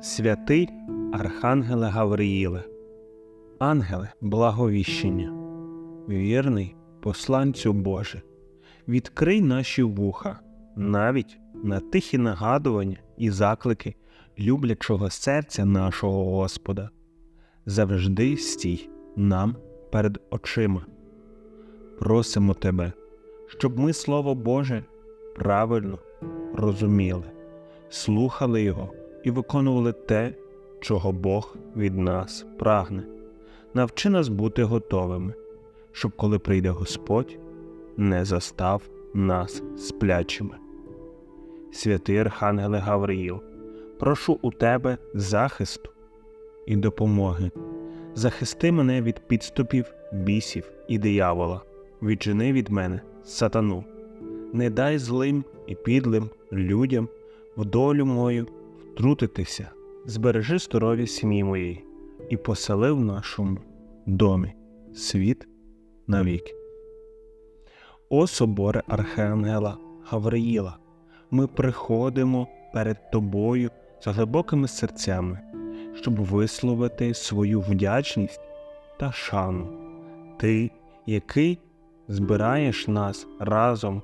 Святий Архангеле Гавриїле, Ангеле благовіщення, вірний посланцю Боже, відкрий наші вуха навіть на тихі нагадування і заклики люблячого серця нашого Господа. Завжди стій нам перед очима. Просимо Тебе, щоб ми Слово Боже правильно розуміли, слухали Його і виконували те, чого Бог від нас прагне. Навчи нас бути готовими, щоб коли прийде Господь, не застав нас сплячими. Святий Архангеле Гавриїл, прошу у тебе захисту і допомоги. Захисти мене від підступів, бісів і диявола, віджени від мене сатану. Не дай злим і підлим людям в долю мою втрутитися, збережи здоров'я сім'ї моєї і посели в нашому домі світ навіки. О соборе Архангела Гавриїла, ми приходимо перед тобою з глибокими серцями, щоб висловити свою вдячність та шану. Ти, який збираєш нас разом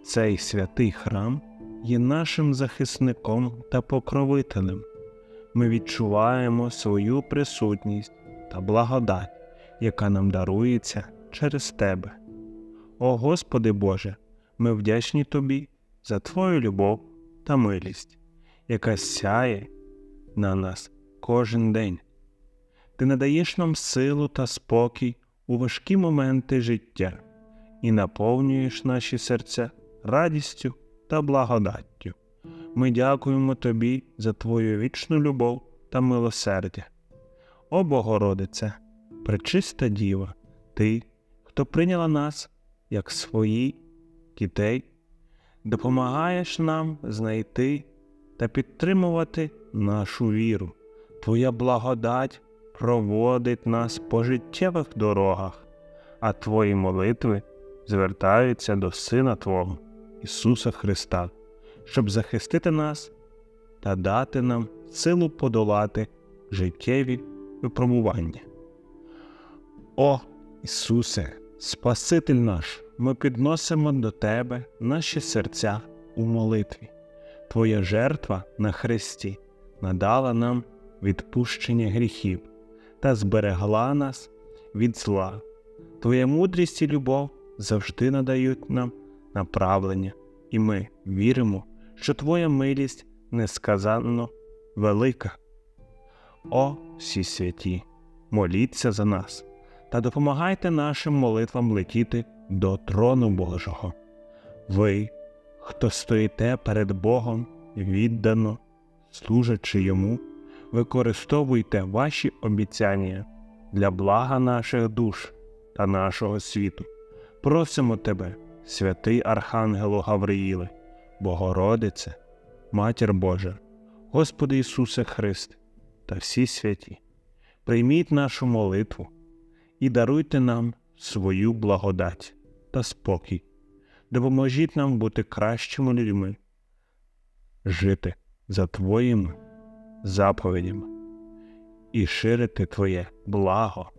в цей святий храм, є нашим захисником та покровителем. Ми відчуваємо свою присутність та благодать, яка нам дарується через Тебе. О Господи Боже, ми вдячні Тобі за Твою любов та милість, яка сяє на нас кожен день. Ти надаєш нам силу та спокій у важкі моменти життя і наповнюєш наші серця радістю та благодаттю. Ми дякуємо Тобі за Твою вічну любов та милосердя. О Богородице, пречиста Діва, Ти, хто прийняла нас як свої дітей, допомагаєш нам знайти та підтримувати нашу віру. Твоя благодать проводить нас по життєвих дорогах, а Твої молитви звертаються до Сина Твого, Ісуса Христа, щоб захистити нас та дати нам силу подолати життєві випробування. О Ісусе, Спаситель наш, ми підносимо до Тебе наші серця у молитві. Твоя жертва на Христі надала нам відпущення гріхів та зберегла нас від зла. Твоя мудрість і любов завжди надають нам направлення, і ми віримо, що Твоя милість несказанно велика. О, всі святі, моліться за нас та допомагайте нашим молитвам летіти до трону Божого. Ви, хто стоїте перед Богом віддано, служачи йому, використовуйте ваші обіцяння для блага наших душ та нашого світу. Просимо тебе, святий Архангелу Гавриїле, Богородице, Матір Божа, Господи Ісусе Христ та всі святі, прийміть нашу молитву і даруйте нам свою благодать та спокій, допоможіть нам бути кращими людьми, жити за Твоїми заповідями і ширити Твоє благо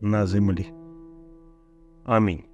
на землі. Амінь.